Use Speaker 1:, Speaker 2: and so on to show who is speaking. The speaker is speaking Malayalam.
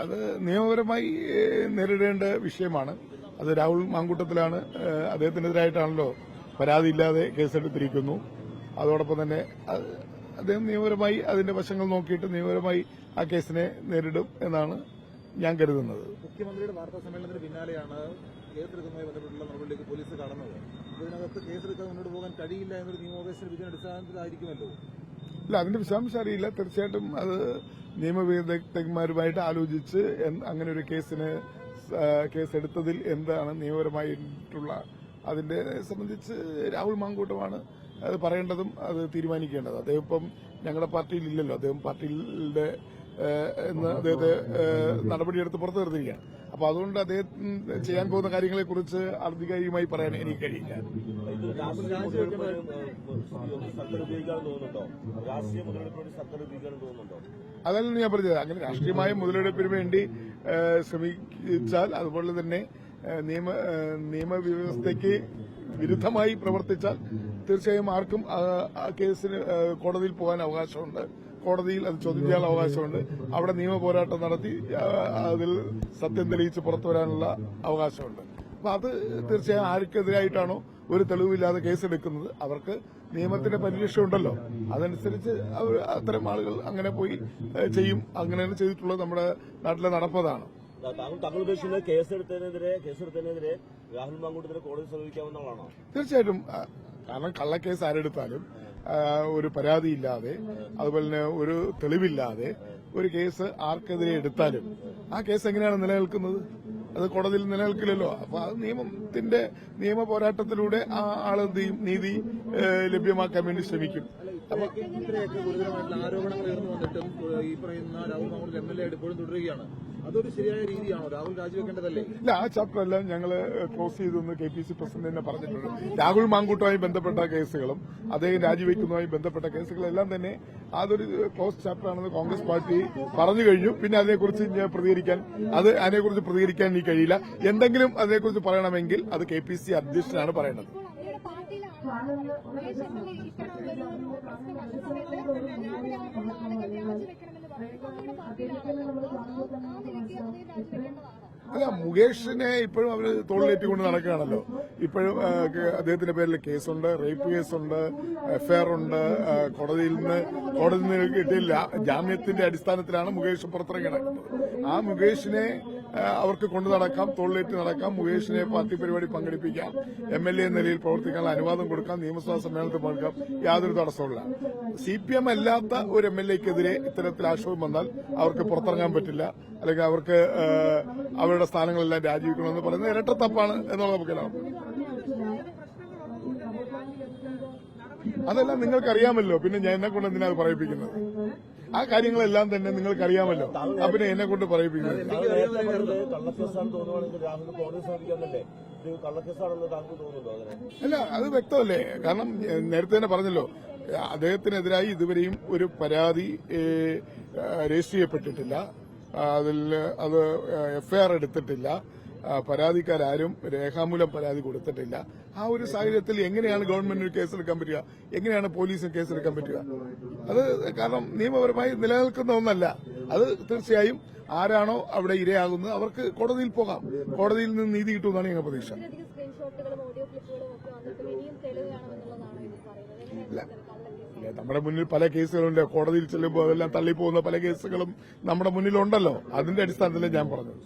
Speaker 1: അത് നിയമപരമായി നേരിടേണ്ട വിഷയമാണ്. അത് രാഹുൽ മാങ്കൂട്ടത്തിലാണ് അദ്ദേഹത്തിനെതിരായിട്ടാണല്ലോ പരാതിയില്ലാതെ കേസെടുത്തിരിക്കുന്നു. അതോടൊപ്പം തന്നെ അദ്ദേഹം നിയമപരമായി അതിന്റെ വശങ്ങൾ നോക്കിയിട്ട് നിയമപരമായി ആ കേസിനെ നേരിടും എന്നാണ് ഞാൻ കരുതുന്നത്.
Speaker 2: മുഖ്യമന്ത്രിയുടെ വാർത്താ സമ്മേളനത്തിന് പിന്നാലെയാണ് കേസെടുക്കുന്നതുമായി ബന്ധപ്പെട്ടുള്ള നടപടിയിലേക്ക് പോലീസ് കടന്നത്. ഇതിനകത്ത് കേസെടുക്കാതെ മുന്നോട്ട് പോകാൻ കഴിയില്ല എന്നൊരു നിയമോപദേശ വിധിയുടെ അടിസ്ഥാനത്തിലായിരിക്കുമല്ലോ?
Speaker 1: ഇല്ല അതിന്റെ വിശദാംശം അറിയില്ല. തീർച്ചയായിട്ടും അത് നിയമവിദഗ്ധന്മാരുമായിട്ട് ആലോചിച്ച് അങ്ങനെ ഒരു കേസിന് കേസെടുത്തതിൽ എന്താണ് നിയമപരമായിട്ടുള്ള അതിന്റെ സംബന്ധിച്ച് രാഹുൽ മാങ്കൂട്ടമാണ് അത് പറയേണ്ടതും അത് തീരുമാനിക്കേണ്ടത്. അദ്ദേഹം ഇപ്പം ഞങ്ങളുടെ പാർട്ടിയിൽ ഇല്ലല്ലോ. അദ്ദേഹം പാർട്ടിയിലെ എന്ന് അദ്ദേഹത്തെ നടപടിയെടുത്ത് പുറത്തു നിർത്തിയിരിക്കുകയാണ്. അപ്പൊ അതുകൊണ്ട് അദ്ദേഹം ചെയ്യാൻ പോകുന്ന കാര്യങ്ങളെ കുറിച്ച് ആധികാരികമായി പറയാൻ എനിക്ക് കഴിയില്ല. അതല്ല ഞാൻ പറഞ്ഞത്. അങ്ങനെ രാഷ്ട്രീയമായ മുതലെടുപ്പിന് വേണ്ടി ശ്രമിച്ചാൽ അതുപോലെ തന്നെ നിയമ നിയമവ്യവസ്ഥയ്ക്ക് വിരുദ്ധമായി പ്രവർത്തിച്ചാൽ തീർച്ചയായും ആർക്കും ആ കേസിന് കോടതിയിൽ പോകാൻ അവകാശമുണ്ട്. കോടതിയിൽ അത് ചോദ്യം ചെയ്യാൻ അവകാശമുണ്ട്. അവിടെ നിയമ പോരാട്ടം നടത്തി അതിൽ സത്യം തെളിയിച്ച് പുറത്തു വരാനുള്ള അവകാശമുണ്ട്. അപ്പൊ അത് തീർച്ചയായും ആർക്കെതിരായിട്ടാണോ ഒരു തെളിവില്ലാതെ കേസെടുക്കുന്നത്? അവർക്ക് നിയമത്തിന്റെ പരിരക്ഷ ഉണ്ടല്ലോ. അതനുസരിച്ച് അവർ അത്തരം ആളുകൾ അങ്ങനെ പോയി ചെയ്യും. അങ്ങനെയാണ് ചെയ്തിട്ടുള്ളത് നമ്മുടെ നാട്ടിലെ നടപ്പതാണ്.
Speaker 3: താങ്കൾ കേസെടുത്തതിനെതിരെ കേസെടുത്തതിനെതിരെ രാഹുൽ മാങ്കൂട്ടത്തിന് കോടതി സമീപിക്കാവുന്നതാണോ
Speaker 1: തീർച്ചയായിട്ടും കാരണം കള്ളക്കേസ് ആരെടുത്താലും ഒരു പരാതിയില്ലാതെ അതുപോലെ തന്നെ ഒരു തെളിവില്ലാതെ ഒരു കേസ് ആർക്കെതിരെ എടുത്താലും. ആ കേസ് എങ്ങനെയാണ് നിലനിൽക്കുന്നത്? അത് കോടതിയിൽ നിലനിൽക്കില്ലല്ലോ. അപ്പൊ അത് നിയമത്തിന്റെ നിയമ പോരാട്ടത്തിലൂടെ ആ ആൾ നീതി ലഭ്യമാക്കാൻ വേണ്ടി ശ്രമിക്കും. അപ്പൊ
Speaker 2: ഗുരുതരമായിട്ടുള്ള ആരോപണങ്ങൾ ഉയർന്നു വന്നിട്ടും ഈ പറയുന്ന Rahul Mankoottal M L A ഇപ്പോഴും തുടരുകയാണ്. അതൊരു ശരിയായ രീതിയാണോ? രാഹുൽ രാജിവെക്കേണ്ടതല്ലേ?
Speaker 1: ഇല്ല ആ ചാപ്റ്റർ എല്ലാം ഞങ്ങൾ ക്ലോസ് ചെയ്തെന്ന് കെ പി സി പ്രസിഡന്റ് തന്നെ പറഞ്ഞിട്ടുണ്ട്. രാഹുൽ മാങ്കൂട്ടുമായി ബന്ധപ്പെട്ട കേസുകളും അദ്ദേഹം രാജിവെക്കുന്നതുമായി ബന്ധപ്പെട്ട കേസുകളെല്ലാം തന്നെ അതൊരു ക്ലോസ് ചാപ്റ്റർ ആണെന്ന് കോൺഗ്രസ് പാർട്ടി പറഞ്ഞു കഴിഞ്ഞു. പിന്നെ അതിനെക്കുറിച്ച് ഞാൻ പ്രതികരിക്കാൻ അത് അതിനെക്കുറിച്ച് പ്രതികരിക്കാൻ എനിക്ക് കഴിയില്ല. എന്തെങ്കിലും അതിനെക്കുറിച്ച് പറയണമെങ്കിൽ അത് കെ പി സി അധ്യക്ഷനാണ് പറയേണ്ടത്.
Speaker 4: ഇത്തരത്തിലൊരു പ്രശ്നം വന്ന സമയത്ത് രാവിലെ രാജിവെക്കണമെന്ന് രാജിവെക്കേണ്ടതാണോ
Speaker 1: അല്ല മുകേഷിനെ ഇപ്പോഴും അവർ തോളിലേറ്റിക്കൊണ്ട് നടക്കുകയാണല്ലോ. ഇപ്പോഴും അദ്ദേഹത്തിന്റെ പേരിൽ കേസുണ്ട് റേപ്പ് കേസുണ്ട് എഫ്ഐആർ ഉണ്ട് കോടതിയിൽ നിന്ന് കോടതിയിൽ നിന്ന് കിട്ടിയില്ല ജാമ്യത്തിന്റെ അടിസ്ഥാനത്തിലാണ് മുകേഷ് പുറത്തിറങ്ങി നടക്കുന്നത്. ആ മുകേഷിനെ അവർക്ക് കൊണ്ടു നടക്കാം തൊഴിലേറ്റ് നടക്കാം മുകേഷിനെ പാർട്ടി പരിപാടി പങ്കെടുപ്പിക്കാം എം എൽ എ നിലയിൽ പ്രവർത്തിക്കാനുള്ള അനുവാദം കൊടുക്കാം നിയമസഭാ സമ്മേളനത്തിൽ പങ്കെടുക്കാം യാതൊരു തടസ്സമില്ല സി പി എം അല്ലാത്ത ഒരു എം എൽ എക്കെതിരെ ഇത്തരത്തിൽ ആക്ഷേപം വന്നാൽ അവർക്ക് പുറത്തിറങ്ങാൻ പറ്റില്ല അല്ലെങ്കിൽ അവർക്ക് അവരുടെ സ്ഥാനങ്ങളെല്ലാം രാജിവെക്കണമെന്ന് പറയുന്നത് ഇരട്ട ഇരട്ടത്തപ്പാണ് എന്നുള്ളത് നമുക്കെല്ലാം അതെല്ലാം നിങ്ങൾക്കറിയാമല്ലോ പിന്നെ ഞാൻ എന്നെ കൊണ്ട് എന്തിനാ അത് പറയിപ്പിക്കുന്നത്? ആ കാര്യങ്ങളെല്ലാം തന്നെ നിങ്ങൾക്കറിയാമല്ലോ. ആ പിന്നെ എന്നെ കൊണ്ട് പറയിപ്പിക്കുന്നത് അല്ല അത് വ്യക്തമല്ലേ? കാരണം നേരത്തെ തന്നെ പറഞ്ഞല്ലോ അദ്ദേഹത്തിനെതിരായി ഇതുവരെയും ഒരു പരാതി രജിസ്റ്റർ ചെയ്യപ്പെട്ടിട്ടില്ല. അതിൽ അത് എഫ്ഐആർ എടുത്തിട്ടില്ല. പരാതിക്കാരും രേഖാമൂലം പരാതി കൊടുത്തിട്ടില്ല. ആ ഒരു സാഹചര്യത്തിൽ എങ്ങനെയാണ് ഗവൺമെന്റിന് കേസെടുക്കാൻ പറ്റുക? എങ്ങനെയാണ് പോലീസിന് കേസെടുക്കാൻ പറ്റുക? അത് കാരണം നിയമപരമായി നിലനിൽക്കുന്ന ഒന്നല്ല. അത് തീർച്ചയായും ആരാണോ അവിടെ ഇരയാകുന്നത് അവർക്ക് കോടതിയിൽ പോകാം. കോടതിയിൽ നിന്ന് നീതി കിട്ടുമെന്നാണ് ഞങ്ങൾ പ്രതീക്ഷ. നമ്മുടെ മുന്നിൽ പല കേസുകളുണ്ട്. കോടതിയിൽ ചെല്ലുമ്പോൾ അതെല്ലാം തള്ളിപ്പോകുന്ന പല കേസുകളും നമ്മുടെ മുന്നിലുണ്ടല്ലോ. അതിന്റെ അടിസ്ഥാനത്തിലാണ് ഞാൻ പറഞ്ഞത്.